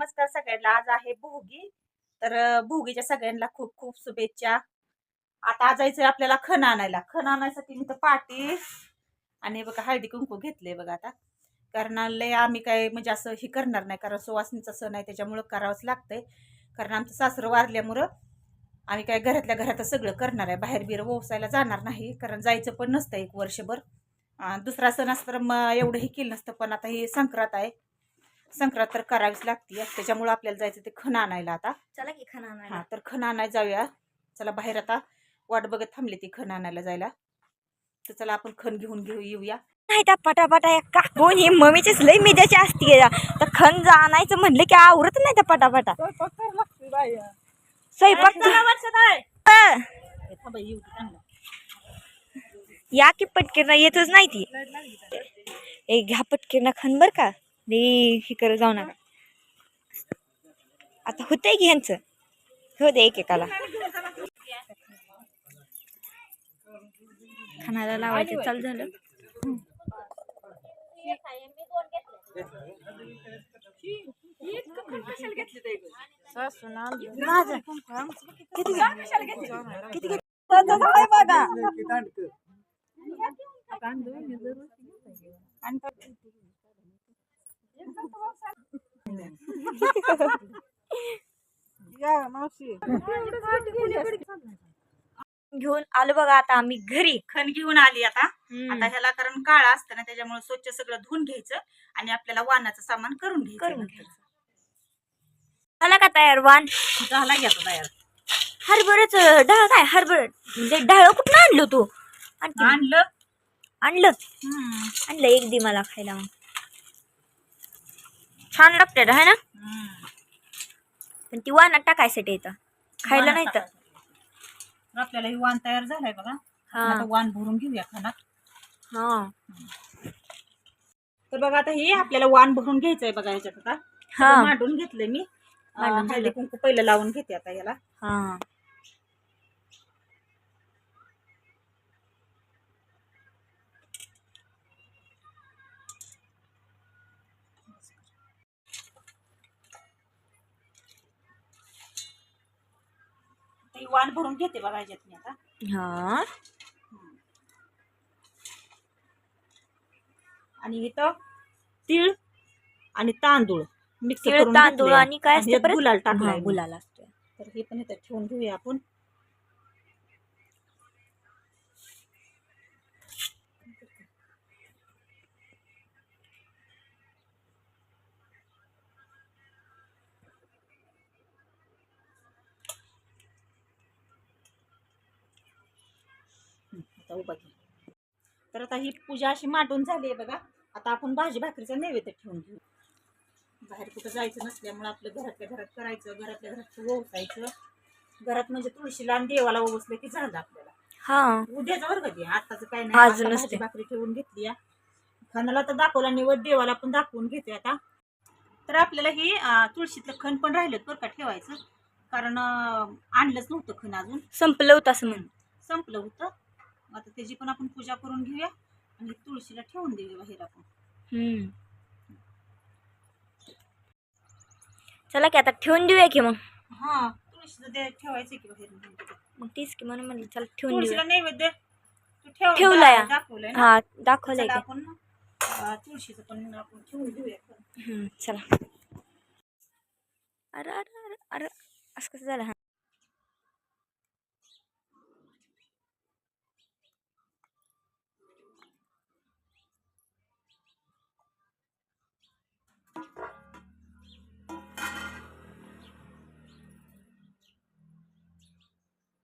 नमस्कार सगळ्यांना. आज आहे भोगी. तर भोगीच्या सगळ्यांना खूप खूप शुभेच्छा. आता जायचंय आपल्याला खण आणायला. खण आणायसाठी मी तर पाटी आणि बघा हळदी कुंकू घेतले बघा आता. कारण लय आम्ही काय म्हणजे असं हे करणार नाही कारण सुवासनीचा सण आहे त्याच्यामुळं करावंच लागतंय. कारण आमचं सासरं वारल्यामुळं आम्ही काय घरातल्या घरात सगळं करणार आहे. बाहेर बिर व्यवसायाला जाणार नाही कारण जायचं पण नसतं एक वर्षभर. दुसरा सण असतं तर मग एवढं हे केलं नसतं पण आता ही संक्रांत आहे. संक्रांत तर करावीच लागते त्याच्यामुळं आपल्याला जायचं ते खण आणायला आता. चला की खाना आणायला. हा तर खण आणायला जाऊया. चला बाहेर आता. वाट बघत थांबली ती खण आणायला जायला. तर चला आपण खण घेऊन घेऊ येऊया. नाही त्या पटापटा या कापून ही मम्मीचीच लई मिद्याची असते या. तर खण जा आणायचं म्हणलं की आवरत नाही त्या पटापटा. स्वयंपाक. या की पटकीरना येतच नाही ती. ए घ्या पटकीरना खण बर का. हे कर जाऊ नका. आता होतंय की ह्यांचं? हो दे एकेकाला. खानाला लावायचं. चालू झालं. माझं. घेऊन आलो बघा आता आम्ही घरी. खण घेऊन आली आता. आता ह्याला कारण काळा असतं ना त्याच्यामुळे स्वच्छ सगळं धुवून घ्यायचं आणि आपल्याला वाणाचं सामान करून घ्यायचं. करून नंतर. घ्यायचं. झाला का तयार वाण झाला आता तयार. हरभऱ्याच डाळ काय? हरभर. म्हणजे डाळ कुठं आणलं तू? आणखी. आणलं. आणलं? हम्म. आणलं एक दे मला खायला मग. छान लागते आहे ना. पण ती वाणात टाकायसाठी येतं खायला नाही तर आपल्याला ही वाण तयार झालाय बघा. आता वाण भरून घेऊया खानात. हा. तर बघा आता हे आपल्याला वाण भरून घ्यायचंय बघा ह्याच्यात आता. हा. मांडून घेतलंय मी. हळदी. कुंकू पहिलं लावून घेते आता याला हा. ही वाण भरून घेते बघा ह्याच्यात मी आता हा आणि इथं तीळ आणि तांदूळ मिक्स तीळ, करून तांदूळ घेतले. आणि काय असते परत? गुलाल हा, टाकलाय मी. गुलाल असतो तर हे पण इथं ठेवून घेऊया आपण हं, आता उभा घे. तर आता ही पूजा अशी मांडून झाली आहे बघा. आता आपण भाजी भाकरीचा नैवेद्य ठेवून घेऊ. बाहेर कुठं जायचं नसल्यामुळे आपलं घरातल्या घरात करायचं घरातल्या घरात ओवसायचं घरात म्हणजे तुळशीला आणि देवाला ओवसलं की झालं आपल्याला. हा. उद्याचं बरं कधी आताच काय आज नाही नसते. भाकरी ठेवून घेतली या. खानाला तर दाखवला निवड देवाला पण दाखवून घेते आता. तर आपल्याला हे अं, तुळशीतलं खण पण राहिलं बरं का ठेवायचं. कारण अं, आणलंच नव्हतं खण अजून. संपलं होतं असं म्हण संपलं होतं. आता त्याची पण आपण पूजा करून घेऊया आणि तुळशीला ठेवून देऊया बाहेर आपण. हम्म. चला की आता ठेवून देऊया की मग? हा तुळशीचं ते ठेवायचं की बाहेर मग तीच की म्हणून म्हणलं चला ठेवून तुळशीला देऊया नैवेद्य तू ठेव ठेवलाय. दाखवलंय हा दाखवलंय की. आपण तुळशीचं पण आपण ठेवून हम्म, चला. अरे अरे अरे अरे असं कसं झालं? हा